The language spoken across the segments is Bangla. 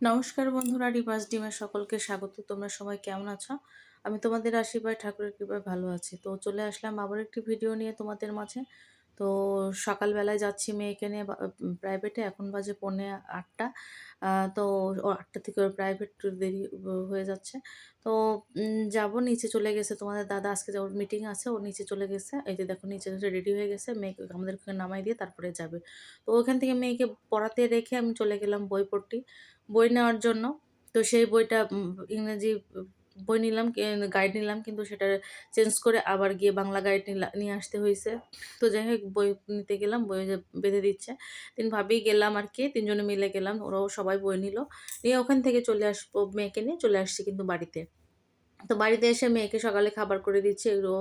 নমস্কার বন্ধুরা রিবাস ডিমের সকলকে স্বাগত। তোমরা সবাই কেমন আছো? আমি তোমাদের আশীর্বাদ, ঠাকুরের কৃপায় ভালো আছি। তো চলে আসলাম আবার একটি ভিডিও নিয়ে তোমাদের মাঝে। তো সকালবেলায় যাচ্ছি মেয়েকে নিয়ে প্রাইভেটে এখন বাজে পৌনে আটটা। তো আটটা থেকে ওর প্রাইভেট দেরি হয়ে যাচ্ছে। তো যাব, নিচে চলে গেছে তোমাদের দাদা। আজকে ওর মিটিং আছে, ও নিচে চলে গেছে। এই যে দেখো, নিচে রেডি হয়ে গেছে। মেয়েকে আমাদের নামাই দিয়ে তারপরে যাবে। তো ওখান থেকে মেয়েকে পড়াতে রেখে আমি চলে গেলাম বই পড়তে বই নেওয়ার জন্য। তো সেই বইটা ইংরেজি বই নিলাম গাইড নিলাম, কিন্তু সেটা চেঞ্জ করে আবার গিয়ে বাংলা গাইড নিয়ে আসতে হয়েছে। তো যাই হোক, বই নিতে গেলাম, বই বেঁধে দিচ্ছে। তিন ভাবেই গেলাম আর কি, তিনজনে মিলে গেলাম, ওরাও সবাই বই নিল। নিয়ে ওখান থেকে চলে আসব, মেয়েকে নিয়ে চলে আসছি কিন্তু বাড়িতে। তো বাড়িতে এসে মেয়েকে সকালে খাবার করে দিচ্ছে, এগুলো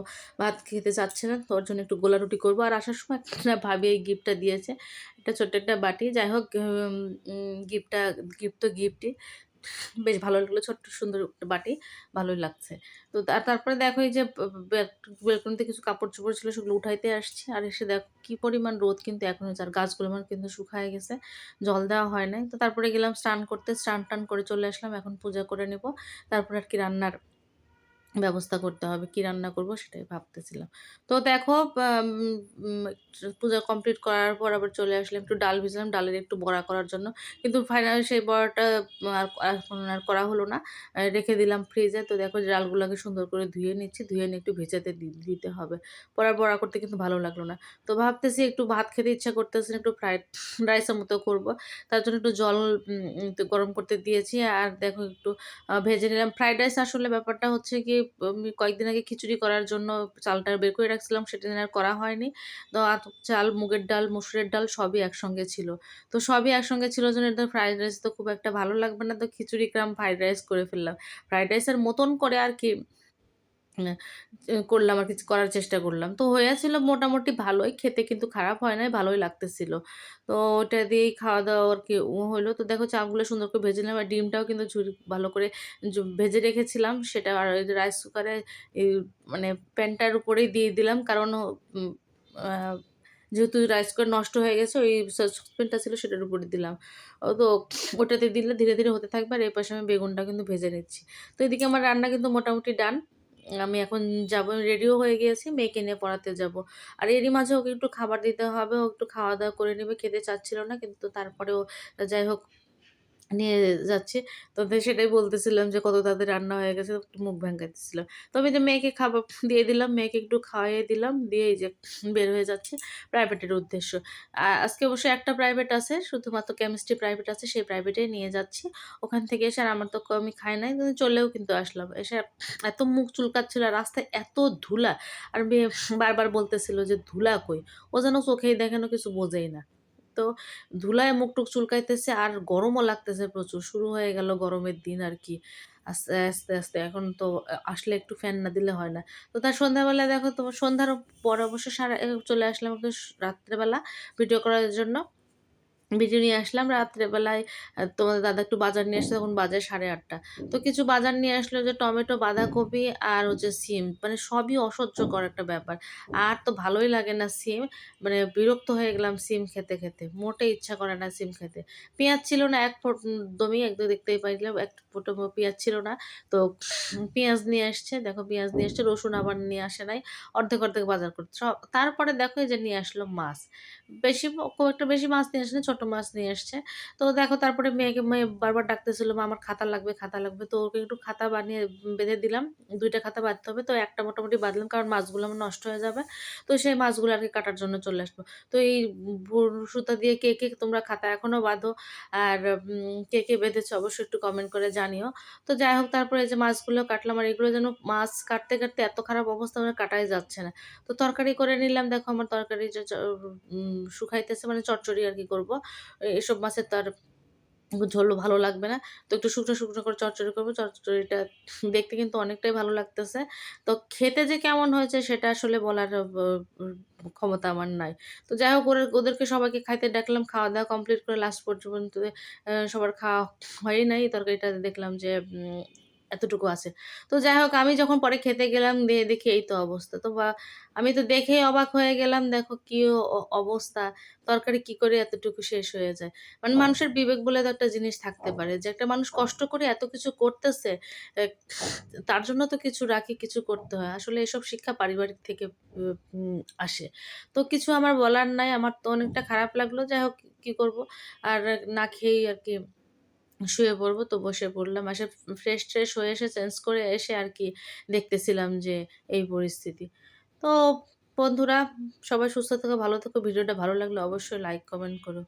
ভাত খেতে চাচ্ছে না তোর জন্য একটু গোলা রুটি করব। আর আসার সময় ভাবি এই গিফটটা দিয়েছে, একটা ছোট্ট একটা বাটি। যাই হোক গিফটটা গিফট তো গিফটই বেশ ভালো লাগল ছোট্ট সুন্দর বাটি, ভালোই লাগছে। তো তারপরে দেখো এই যে বেলকনিতে কিছু কাপড় চোপড় ছিল, সেগুলো উঠাইতে আসছি। আর এসে দেখো কি পরিমাণ রোদ কিন্তু এখন হচ্ছে আর গাছগুলো আমার কিন্তু শুকায় গেছে, জল দেওয়া হয় নাই। তো তারপরে গেলাম স্নান করতে স্নান টান করে চলে আসলাম, এখন পূজা করে নেব। তারপরে আর কি রান্নার ব্যবস্থা করতে হবে, কি রান্না করব সেটাই ভাবতেছিলাম। তো দেখো পূজা কমপ্লিট করার পর আবার চলে আসলাম, একটু ডাল ভিজলাম, ডালের একটু বড়া করার জন্য। কিন্তু ফাইনাল সেই বড়াটা আর করা হলো না। রেখে দিলাম ফ্রিজে তো দেখো, ডালগুলোকে সুন্দর করে ধুয়ে নিচ্ছি, ধুয়ে নিয়ে একটু ভেজাতে দিতে হবে। পড়ার বড়া করতে কিন্তু ভালো লাগল না। তো ভাবতেছি একটু ভাত খেতে ইচ্ছা করতেছে একটু ফ্রাইড রাইসের মতো করব। তার জন্য একটু জল গরম করতে দিয়েছি। আর দেখো একটু ভেজে নিলাম। ফ্রাইড রাইস আসলে ব্যাপারটা হচ্ছে কি কয়েকদিন আগে খিচুড়ি করার জন্য চালটা বের করে রাখছিলাম, সেটা আর করা হয়নি। তো চাল, মুগের ডাল, মুসুরের ডাল সবই একসঙ্গে ছিল। তো সবই একসঙ্গে ছিল জন্য ফ্রাইড রাইস তো খুব একটা ভালো লাগবে না, তো খিচুড়ি ক্রাম ফ্রাইড রাইস করে ফেললাম। ফ্রাইড রাইসের মতন করে আর কি করলাম আর কিছু করার চেষ্টা করলাম। তো হয়েছিল মোটামুটি ভালোই, খেতে কিন্তু খারাপ হয় নাই, ভালোই লাগতেছিল। তো ওটা দিয়েই খাওয়া দাওয়া আর কি হলো তো দেখো চাগুলো সুন্দর করে ভেজে নিলাম আর ডিমটাও কিন্তু ঝুড়ি ভালো করে ভেজে রেখেছিলাম। সেটা আর রাইস কুকারে মানে প্যানটার উপরেই দিয়ে দিলাম। কারণ যেহেতু রাইস কুকার নষ্ট হয়ে গেছে, ওই সসপ্যানটা ছিল সেটার উপরে দিলাম। তো ওটাতে দিলে ধীরে ধীরে হতে থাকবে আর এই পাশে আমি বেগুনটা কিন্তু ভেজে নিচ্ছি। তো এদিকে আমার রান্না কিন্তু মোটামুটি ডান আমি এখন যাব রেডিও হয়ে গিয়েছি, মেয়েকে নিয়ে পড়াতে যাব। আর এরই মাঝে ওকে একটু খাবার দিতে হবে, ও একটু খাওয়া দাওয়া করে নেবে, খেতে চাচ্ছিল না, কিন্তু তারপরেও যাই হোক নিয়ে যাচ্ছি। তো সেটাই বলতেছিলাম যে, কত তাদের রান্না হয়ে গেছে মুখ ভেঙাইতেছিলাম তো আমি যে মেয়েকে খাবার দিয়ে দিলাম, মেয়েকে একটু খাওয়াইয়ে দিলাম, দিয়ে যে বের হয়ে যাচ্ছে প্রাইভেটের উদ্দেশ্য। আজকে অবশ্যই একটা প্রাইভেট আছে, শুধুমাত্র কেমিস্ট্রি প্রাইভেট আছে, সেই প্রাইভেটে নিয়ে যাচ্ছি। ওখান থেকে এসে আর আমার তো আমি খাই নাই, কিন্তু চলেও কিন্তু আসলাম। এসে এত মুখ চুলকাচ্ছিল, রাস্তায় এত ধুলা। আর বারবার বলতেছিল যে, ধুলা কই? ও যেন চোখেই দেখানো কিছু বোঝেই না। তো ধুলায় মুখ মুখটুক চুলকাইতেছে আর গরমও লাগতেছে প্রচুর। শুরু হয়ে গেল গরমের দিন আর কি আস্তে আস্তে আস্তে। এখন তো আসলে একটু ফ্যান না দিলে হয় না। তো তার সন্ধ্যাবেলা দেখো তোমার সন্ধ্যার পর অবশ্য সারা চলে আসলাম রাত্রেবেলা ভিডিও করার জন্য। ভিডিও নিয়ে আসলাম রাত্রেবেলায় তোমাদের দাদা একটু বাজার নিয়ে আসছে তখন বাজার সাড়ে আটটা। তো কিছু বাজার নিয়ে আসলো যে টমেটো, বাঁধাকপি আর হচ্ছে সিম মানে সবই অসহ্যকর একটা ব্যাপার। আর তো ভালোই লাগে না সিম মানে বিরক্ত হয়ে গেলাম সিম খেতে খেতে মোটে ইচ্ছা করে না সিম খেতে। পেঁয়াজ ছিল না এক ফুট দমই একদম দেখতেই পাইলাম, এক ফুটো পেঁয়াজ ছিল না। তো পেঁয়াজ নিয়ে আসছে, দেখো পেঁয়াজ নিয়ে আসছে, রসুন আবার নিয়ে আসে নাই, অর্ধেক অর্ধেক বাজার করতে তারপরে দেখো এই যে নিয়ে আসলো মাছ। বেশি খুব একটা বেশি মাছ নিয়ে আসলে ছোট মাছ নিয়ে এসছে। তো দেখো তারপরে মেয়েকে, মেয়ে বারবার ডাকতেছিল আমার খাতা লাগবে খাতা লাগবে। তো ওকে একটু খাতা বানিয়ে বেঁধে দিলাম, দুইটা খাতা বাঁধতে হবে। তো একটা মোটামুটি বাঁধলাম, কারণ মাছগুলো আমার নষ্ট হয়ে যাবে। তো সেই মাছগুলো আর কি কাটার জন্য চলে আসব তো এই সুতা দিয়ে কে কে তোমরা খাতা এখনও বাঁধো আর কে কে বেঁধেছো অবশ্যই একটু কমেন্ট করে জানিও। তো যাই হোক, তারপরে যে মাছগুলো কাটলাম আর এগুলো যেন মাছ কাটতে কাটতে এত খারাপ অবস্থা মানে কাটাই যাচ্ছে না। তো তরকারি করে নিলাম। দেখো আমার তরকারি যে শুকাইতেছে মানে চটচড়ি আর কি করব। এসব মাছের তো আর ঝোল ভালো লাগবে না। তো একটু শুকনো শুকনো করে চচ্চড়ি করব। চচ্চড়িটা দেখতে কিন্তু অনেকটাই ভালো লাগতেছে। তো খেতে যে কেমন হয়েছে সেটা আসলে বলার ক্ষমতা আমার নাই। তো যাই হোক, ওদের, ওদেরকে সবাইকে খাইতে ডাকলাম। খাওয়া দাওয়া কমপ্লিট করে লাস্ট পর্যন্ত সবার খাওয়া হয়ই নাই। তরকারিটা দেখলাম যে এতটুকু আছে। তো যাই হোক আমি যখন পরে খেতে গেলাম দিয়ে দেখি এই তো অবস্থা। তো বা আমি তো দেখেই অবাক হয়ে গেলাম দেখো কি অবস্থা তরকারি কি করে এতটুকু শেষ হয়ে যায়। মানে মানুষের বিবেক বলে তো একটা জিনিস থাকতে পারে যে একটা মানুষ কষ্ট করে এত কিছু করতেছে তার জন্য তো কিছু রাখি কিছু করতে হয়। আসলে এসব শিক্ষা পারিবারিক থেকে আসে। তো কিছু আমার বলার নাই আমার তো অনেকটা খারাপ লাগল। যাই হোক কি করব? আর না খেয়েই আর কি শুয়ে পড়ব তো বসে পড়লাম। আসে ফ্রেশ ট্রেশ হয়ে এসে চেঞ্জ করে এসে আর কি দেখতেছিলাম যে এই পরিস্থিতি। তো বন্ধুরা, সবাই সুস্থ থেকো, ভালো থেকো। ভিডিওটা ভালো লাগলে অবশ্যই লাইক কমেন্ট করো।